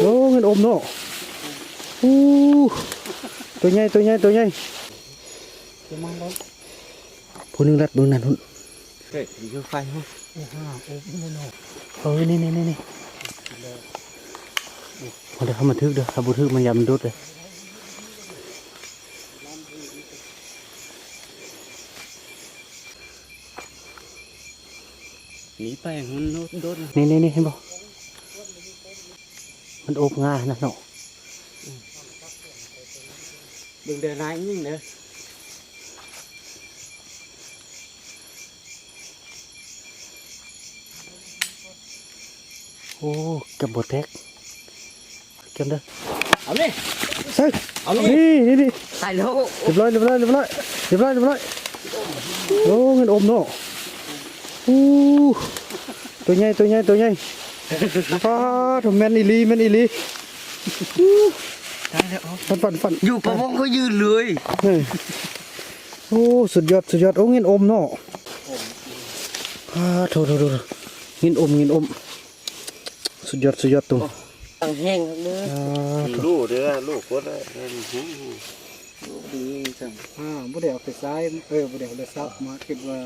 โอ้เงินอมเนาะอู้ตัวใหญ่ตัวใหญ่ตัวใหญ่จะมองแล้วผู้หนึงรัดเบิ่งนั่นหุ่นเฮ้ยอยู่ไฟห้องโอ้ห้าโอ้ไม่นอกเออนี่นี่นี่นี่เอาเดี๋ยวเข้ามาทึกเด้อถ้าบ่ทึกมันยามมันดุดเลยหนีไปหุ่นโดดโดดนี่นี่นี่เห็นบ่ มันโอบง่ายนะเนาะดึงเดินไรยิ่งเด้อโอ้เกับบ่แตกเก็บเด้อเอาเลยใส่เอาเลยนี่นี่นี่ตายแล้วเรียบร้อยเรียบร้อยเรียบร้อยเรียบร้อยเรียบร้อยโอ้เงินอมเนาะอู้ตัวใหญ่ตัวใหญ่ตัวใหญ่ ฟ้าถมแม่นอีหลีแม่นอีหลีตายแล้วฟันฟันฟันอยู่ประวงก็ยืนเลยเฮ้ยโอ้สุดยอดสุดยอดโอ้เงินอมเนาะอ่าโถโถโถเงินอมเงินอม สุดยอดสุดยอดตัวตั้งแห้งเด้ออ่าโถลูกเด้อลูกกดเลยดีจังอ่าบ่ได้เอาไปซ้ายเออบ่ได้เอาไปซ้ายมาคิดว่า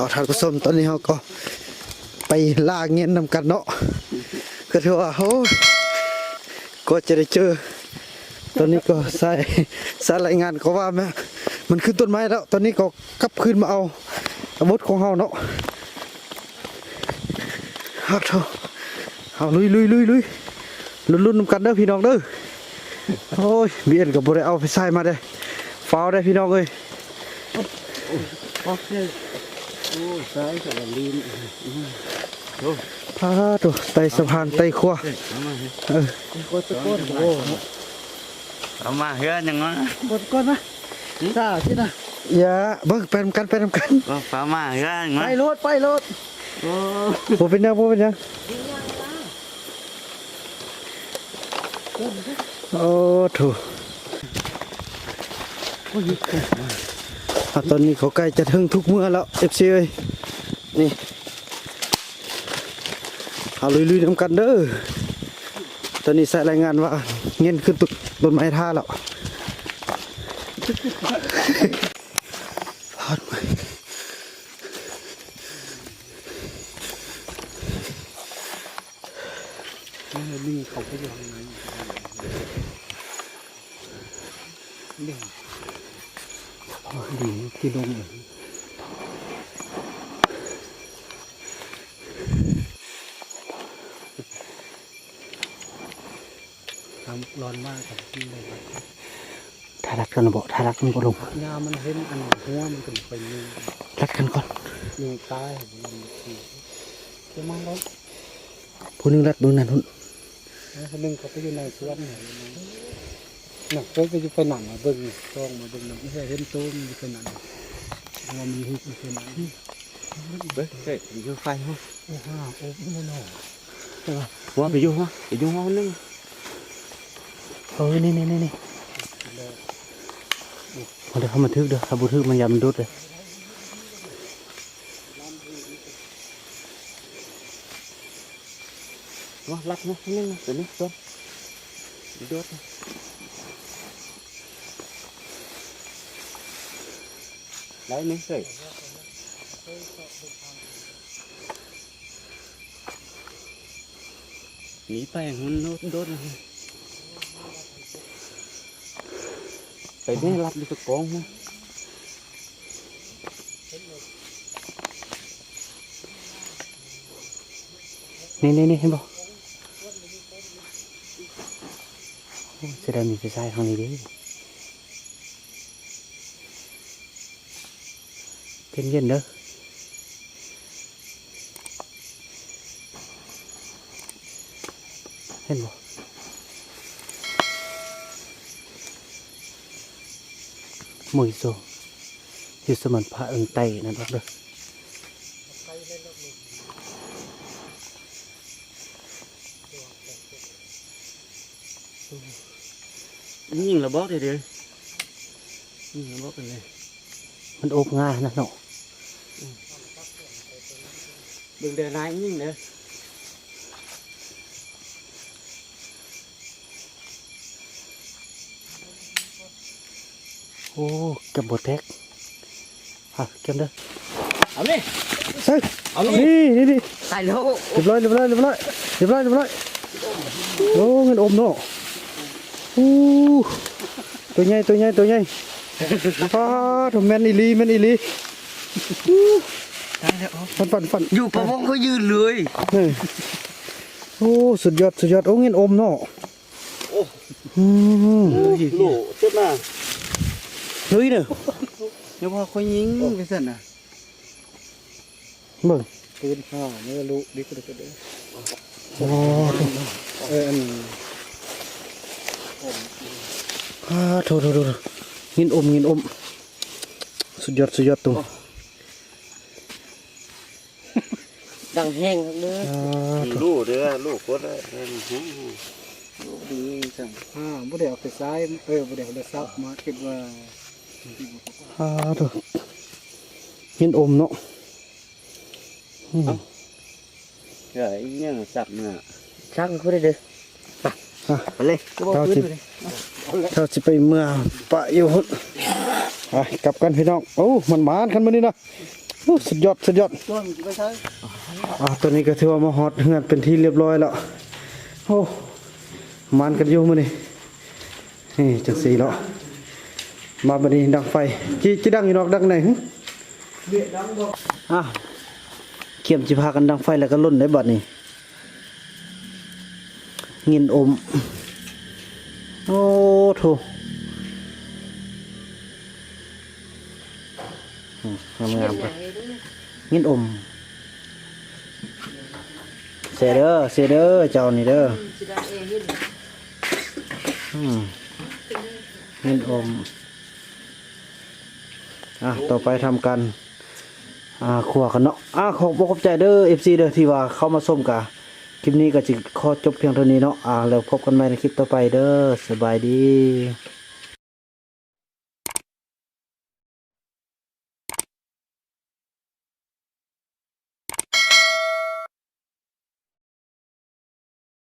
เอาท่านผู้ชมตอนนี้เราก็ไปล่าเงินนำกันเนาะก็ถือว่าโอ้ก็จะได้เจอ ตอนนี้ก็ใสายสายรายงานก็ว่าแม่มันขึ้นต้นไม้แล้ว ตอนนี้ก็กลับขึ้นมาเอาอาวุธของเฮาเนาะเอาเถอะเอาลุยลุยลุยลุยลุ้นลุ้นนำกันเด้อพี่น้องเด้อโอ้ยเบียนกับบได้เอาไปใส่มาได้ฟ้าวได้พี่น้องเอ้ยโอ้ย โอ้ซ้ายกับลีนพาตัวไต่สะพานไต่ขั้วเอามาเออโคตรโคตรโอ้เอามาเฮือยังวะกดก่อนนะซ่าสินะอย่าเบิ่งไปนำกันไปนำกันก็ฟ้ามาเฮือยังไปวะรถไปรถโอ้บ่เป็นหยังบ่เป็นหยังโอ้ถูอะ ตอนนี้เขาใกล้จะถึงทุกเมื่อแล้วเอฟซีเอ้ยนี่เอาลุยๆน้ำกันเด้อตอนนี้ใส่รายงานว่าเงินขึ้นตุกต้นไม้ท่าแล้วพอดมา นี่เขาไปอยู่ข้างในนี่ ดีที่ลงทำร้อนมากครับที่เลยครับถ้ารักกันบ่ถ้ารักมันก็ลงยามันเห็นอันหัวมันก็ไปยิงรักกันก่อนยิงตายมันจะมองแล้วผู้หนึงรัดเบิ่งนั่นหุ่นคนหนึ่งเขาไปอยู่ในสวนเนี่ย หนักไปไปอยู่ไปหนังมาเบิ่งต้องมาเบิ่งหนังไม่ใช่เห็นโต้มอยู่ไปหนังหัวมันหุบอยู่ไปหนังเฮ้เฮ้ยอยู่ไฟห้องโอ้ห้าโอ้ไม่นอกว่าไปอยู่ห้องไปอยู่ห้องนึงเออนี่นี่นี่นี่เอาเดี๋ยวเข้ามาทึกเด้อถ้าบ่ทึกมันยามดุดเลยว่ารักนะนึงตัวนี้ตัวโดดไรนี่เฮ้ยหนีไปหุ่นโดดโดดไปแม่รับดูตะกองมั้งนี่นี่นี่เห็นบ่โอ้จะได้มีไฟฉายทางนี้ดิเย็นๆเด้อเห็นบ่หมวยโซอยู่สมันพระเอิงไตนั่นครับเด้อยิงระบอกเดี๋ยวระบอกกันเลย มันโอบง่ายนะเนาะ เบิ่งเดินนายยิงเด้ อโอ้เกับบทแท็กอะเก็บเด้อเอาเลยใช่เอาเลยนี่นี่นี่ตายแล้วเรียบร้อยเรียบร้อยเรี ยบร้อยเรียบร้อยเรียบร้อยโอ้เงินอมเนาะอู้ตัวใหญ่ตัวใหญ่ตัวใหญ่ฟ้าถมแมนอีหลีแมนอีหลีตายแล้วฟันฟันฟันอยู่ประวงก็ยืนเลยนี่โอ้สุดยอดสุดยอดโอ้เงินอมเนาะอืมโลเจ็บมาเฮ้ยเด้อเดี๋ยวพอเขายิงไปสั่นน่ะเบิ่งปืนข้าวไม่รู้ดิก็ได้ก็ได้โอ้เอออันนี้อ่าโถโถโถโถเงินอมเงินอมสุดยอดสุดยอดตร งดังแห้งครับเด้ออ่าโถลูกเด้อลูกกดเด้อแห้งดีจังอ่าบ่ได้เอาไปซ้ายเออบ่ได้เอาไปซับมาคิดว่าอ่าโถเงินอมเนาะอืมเฮ้ยยังสับเนี่ยช่างเขาได้เด้ออะไปเลยเท่าสิเท่าสิไปเมื่อปะอยู่หุ่นไปกลับกันพี่น้องโอ้มันหมานกันมานี่นะโอ้สุดยอดสุดยอดต้นไปใช้ อ่าตัวนี้ก็ถือว่ามาฮอดเฮือนเป็นที่เรียบร้อยแล้วโอ้มันกันอยู่มื้อนี้นี่จังสีแล้วมาบัดนี้ดังไฟจิจิดังอยู่ดอกดังไหนหึอะเขียมจิพากันดังไฟแล้วก็ล่นได้บัดนี้เงินอม โอ้โถอืมงามๆไปเงินอม เสยเด้อเสยเด้อเจ้านี่เด้ออืมเงินอมอะต่อไปทำกันอ่าขัวกันเนาะอะขอบขอบใจเด้อ FC เด้อที่ว่าเข้ามาส้มกะคลิปนี้ก็จะขอจบเพียงเท่านี้เนาะอ่าแล้วพบกันใหม่ในคลิปต่อไปเด้อสบายดี